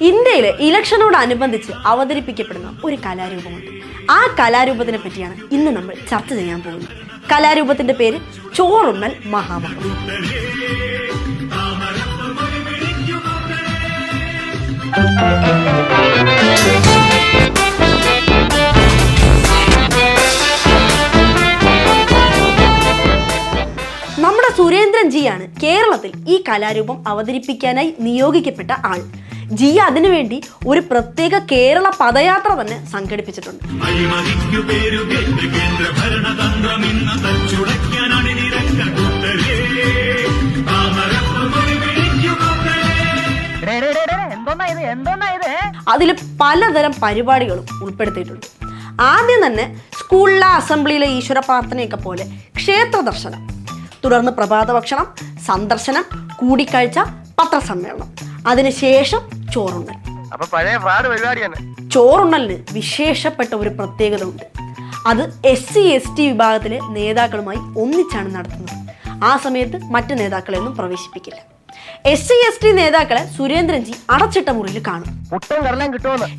ഇന്ത്യയിലെ ഇലക്ഷനോടനുബന്ധിച്ച് അവതരിപ്പിക്കപ്പെടുന്ന ഒരു കലാരൂപമുണ്ട്. ആ കലാരൂപത്തിനെ പറ്റിയാണ് ഇന്ന് നമ്മൾ ചർച്ച ചെയ്യാൻ പോകുന്നത്. കലാരൂപത്തിന്റെ പേര് ചോറുണ്ണൽ മഹാമഹം. നമ്മുടെ സുരേന്ദ്രൻ ജിയാണ് കേരളത്തിൽ ഈ കലാരൂപം അവതരിപ്പിക്കാനായി നിയോഗിക്കപ്പെട്ട ആൾ. ജി അതിനുവേണ്ടി ഒരു പ്രത്യേക കേരള പദയാത്ര തന്നെ സംഘടിപ്പിച്ചിട്ടുണ്ട്. അതിൽ പലതരം പരിപാടികളും ഉൾപ്പെടുത്തിയിട്ടുണ്ട്. ആദ്യം തന്നെ സ്കൂളിലെ അസംബ്ലിയിലെ ഈശ്വര പ്രാർത്ഥനയൊക്കെ പോലെ ക്ഷേത്ര ദർശനം തുടർന്ന് പ്രഭാത ഭക്ഷണം സന്ദർശനം കൂടിക്കാഴ്ച പത്രസമ്മേളനം. അതിനുശേഷം ചോറുണ്ണൽ. അപ്പൊ പഴയ ഫ്രാഡ് പരിപാടി തന്നെ ചോറുണ്ണലിന് വിശേഷപ്പെട്ട ഒരു പ്രത്യേകത ഉണ്ട് അത് എസ് സി എസ് ടി വിഭാഗത്തിലെ നേതാക്കളുമായി ഒന്നിച്ചാണ് നടത്തുന്നത്. ആ സമയത്ത് മറ്റു നേതാക്കളെ ഒന്നും പ്രവേശിപ്പിക്കില്ല. എസ് സി എസ് ടി നേതാക്കളെ സുരേന്ദ്രൻജി അടച്ചിട്ട മുറിയിൽ കാണും.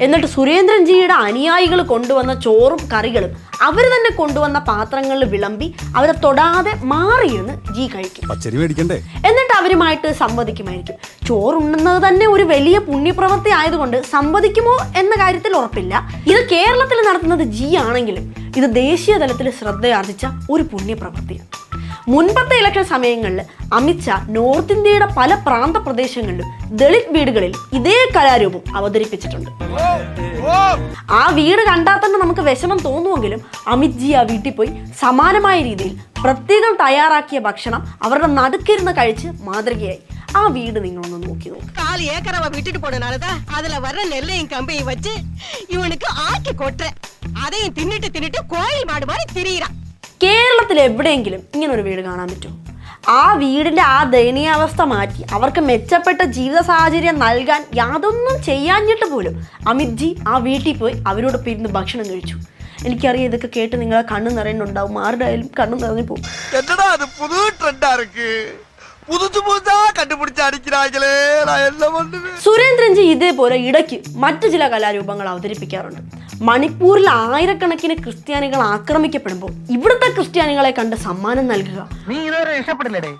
എന്നിട്ട് സുരേന്ദ്രൻജിയുടെ അനുയായികൾ കൊണ്ടുവന്ന ചോറും കറികളും അവർ തന്നെ കൊണ്ടുവന്ന പാത്രങ്ങളിൽ വിളമ്പി അവരെ തൊടാതെ മാറിയിരുന്ന് ജി കഴിക്കും. പച്ചരി മേടിക്കണ്ടേ? എന്നിട്ട് അവരുമായിട്ട് സംവദിക്കുമായിരിക്കും. ചോറുണ്ണുന്നത് തന്നെ ഒരു വലിയ പുണ്യപ്രവൃത്തി ആയതുകൊണ്ട് സംവദിക്കുമോ എന്ന കാര്യത്തിൽ ഉറപ്പില്ല. ഇത് കേരളത്തിൽ നടത്തുന്നത് ജി ആണെങ്കിലും ഇത് ദേശീയ തലത്തിൽ ശ്രദ്ധയാർജിച്ച ഒരു പുണ്യപ്രവൃത്തിയാണ്. മുൻപത്തെ ഇലക്ഷൻ സമയങ്ങളിൽ അമിത്ഷാ നോർത്ത് ഇന്ത്യയുടെ പല പ്രാന്ത പ്രദേശങ്ങളിലും ദളിത് വീടുകളിൽ ഇതേ കലാരൂപം അവതരിപ്പിച്ചിട്ടുണ്ട് ആ വീട് കണ്ടാൽ തന്നെ നമുക്ക് വിഷമം തോന്നുമെങ്കിലും അമിത് ജി ആ വീട്ടിൽ പോയി സമാനമായ രീതിയിൽ പ്രത്യേകം തയ്യാറാക്കിയ ഭക്ഷണം അവരുടെ നടുക്കിരുന്ന് കഴിച്ച് മാതൃകയായി ആ വീട് നിങ്ങളൊന്ന് നോക്കി നോക്ക് காலு ஏக்கரவ விட்டுட்டு போனனாலதான் அதுல வர்ற நெல்லையும் கம்பையும் வச்சு இவனுக்கு ஆக்கி கொட்டுறேன் அதையும் தின்னுட்டு தின்னுட்டு கோயில் மாடு மாதிரி திரியிறான் കേരളത്തിൽ എവിടെയെങ്കിലും ഇങ്ങനെ ഒരു വീട് കാണാൻ പറ്റുമോ? ആ വീടിന്റെ ആ ദയനീയാവസ്ഥ മാറ്റി അവർക്ക് മെച്ചപ്പെട്ട ജീവിത സാഹചര്യം നൽകാൻ യാതൊന്നും ചെയ്യാഞ്ഞിട്ട് പോലും അമിത് ജി ആ വീട്ടിൽ പോയി അവരോട് പിരിന്ന് ഭക്ഷണം കഴിച്ചു. എനിക്കറിയാം ഇതൊക്കെ കേട്ട് നിങ്ങളെ കണ്ണു നിറയുന്നുണ്ടാവും. ആരുടെ ആയാലും കണ്ണു നിറഞ്ഞു പോകും. സുരേന്ദ്രൻജി ഇതേപോലെ ഇടയ്ക്ക് മറ്റു ചില കലാരൂപങ്ങൾ അവതരിപ്പിക്കാറുണ്ട്. മണിപ്പൂരിൽ ആയിരക്കണക്കിന് ക്രിസ്ത്യാനികൾ ആക്രമിക്കപ്പെടുമ്പോൾ ഇവിടുത്തെ ക്രിസ്ത്യാനികളെ കണ്ട് സമ്മാനം നൽകുക. നീ ഇതുവരെ രക്ഷപ്പെടില്ലടേ.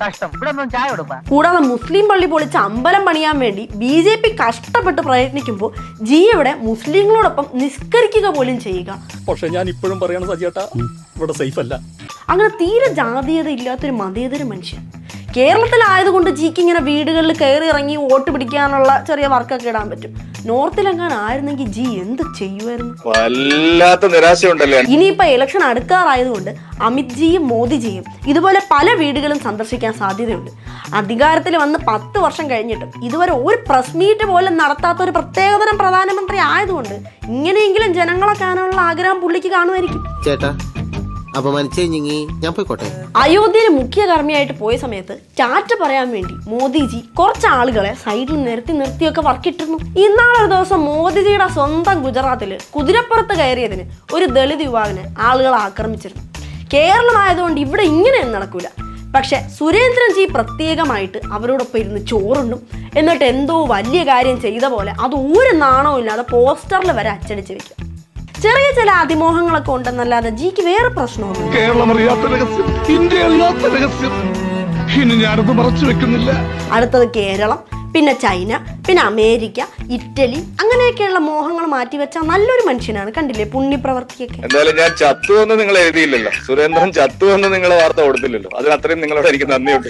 കഷ്ടം. ഇവിടെ ഒന്നും ചായ കൊടുപ്പാ. കൂടാതെ മുസ്ലിം പള്ളി പൊളിച്ച് അമ്പലം പണിയാൻ വേണ്ടി ബി ജെ പി കഷ്ടപ്പെട്ട് പ്രയത്നിക്കുമ്പോൾ ജി ഇവിടെ മുസ്ലിങ്ങളോടൊപ്പം നിസ്കരിക്കുക പോലും ചെയ്യുക. പക്ഷെ ഞാൻ ഇപ്പോഴും പറയണ സജിയേട്ടാ ഇവിടെ സേഫ് അല്ല അങ്ങനെ തീരെ ജാതീയത ഇല്ലാത്തൊരു മതേതര മനുഷ്യൻ. കേരളത്തിലായതുകൊണ്ട് ജിക്ക് ഇങ്ങനെ വീടുകളിൽ കയറി ഇറങ്ങി വോട്ട് പിടിക്കാനുള്ള ചെറിയ വർക്കൊക്കെ ഇടാൻ പറ്റും. നോർത്തിലെങ്ങാനും ആയിരുന്നെങ്കിൽ ജി എന്ത് ചെയ്യുമായിരുന്നു വല്ലാത്ത നിരാശയുണ്ടല്ലേ? ഇനിയിപ്പോ ഇലക്ഷൻ അടുക്കാറായതുകൊണ്ട് അമിത് ജിയും മോദിജിയും ഇതുപോലെ പല വീടുകളും സന്ദർശിക്കാൻ സാധ്യതയുണ്ട്. അധികാരത്തിൽ വന്ന് പത്ത് വർഷം കഴിഞ്ഞിട്ടും ഇതുവരെ ഒരു പ്രസ് മീറ്റ് പോലും നടത്താത്ത ഒരു പ്രത്യേകതരം പ്രധാനമന്ത്രി ആയതുകൊണ്ട് ഇങ്ങനെയെങ്കിലും ജനങ്ങളെ കാണാനുള്ള ആഗ്രഹം പുള്ളിക്ക് കാണുമായിരിക്കും. ചേട്ടാ അപമാനിച്ചേ ഞാൻ പോയിക്കോട്ടെ. അയോധ്യയിൽ മുഖ്യ കർമ്മിയായിട്ട് പോയ സമയത്ത് ടാറ്റ പറയാൻ വേണ്ടി മോദിജി കുറച്ച് ആളുകളെ സൈഡിൽ നിർത്തി നിർത്തിയൊക്കെ വർക്കിട്ടിരുന്നു. ഇന്നാളൊരു ദിവസം മോദിജിയുടെ സ്വന്തം ഗുജറാത്തിൽ കുതിരപ്പുറത്ത് കയറിയതിന് ഒരു ദളിത് യുവാവിനെ ആളുകൾ ആക്രമിച്ചിരുന്നു. കേരളമായതുകൊണ്ട് ഇവിടെ ഇങ്ങനെ നടക്കൂല. പക്ഷെ സുരേന്ദ്രൻ ജി പ്രത്യേകമായിട്ട് അവരോടൊപ്പം ഇരുന്ന് ചോറുണ്ടും എന്നിട്ട് എന്തോ വലിയ കാര്യം ചെയ്ത പോലെ അത് ഒരു നാണവും ഇല്ലാതെ പോസ്റ്ററിൽ വരെ അച്ചടിച്ച് വെക്കും. ചെറിയ ചില അതിമോഹങ്ങളൊക്കെ ഉണ്ടെന്നല്ലാതെ ജിക്ക് വേറെ പ്രശ്നമൊന്നും കേരളം അറിയാത്ത രഹസ്യം ഇന്ത്യ അറിയാത്ത രഹസ്യം. ഇനി ഞാനത് മറച്ചു വെക്കുന്നില്ല. അടുത്തത് കേരളം പിന്നെ ചൈന പിന്നെ അമേരിക്ക ഇറ്റലി അങ്ങനെയൊക്കെയുള്ള മോഹങ്ങൾ മാറ്റി മാറ്റിവെച്ച നല്ലൊരു മനുഷ്യനാണ്. കണ്ടില്ലേ പുണ്യപ്രവർത്തിയൊക്കെ. എന്തായാലും ഞാൻ ചത്തു എന്ന് നിങ്ങൾ എഴുതിയില്ലല്ലോ. സുരേന്ദ്രൻ ചത്തു എന്ന് നിങ്ങൾ വാർത്ത കൊടുത്തില്ലല്ലോ. അതിന് അത്രയും നിങ്ങളോട് എനിക്ക് നന്ദിയുണ്ട്.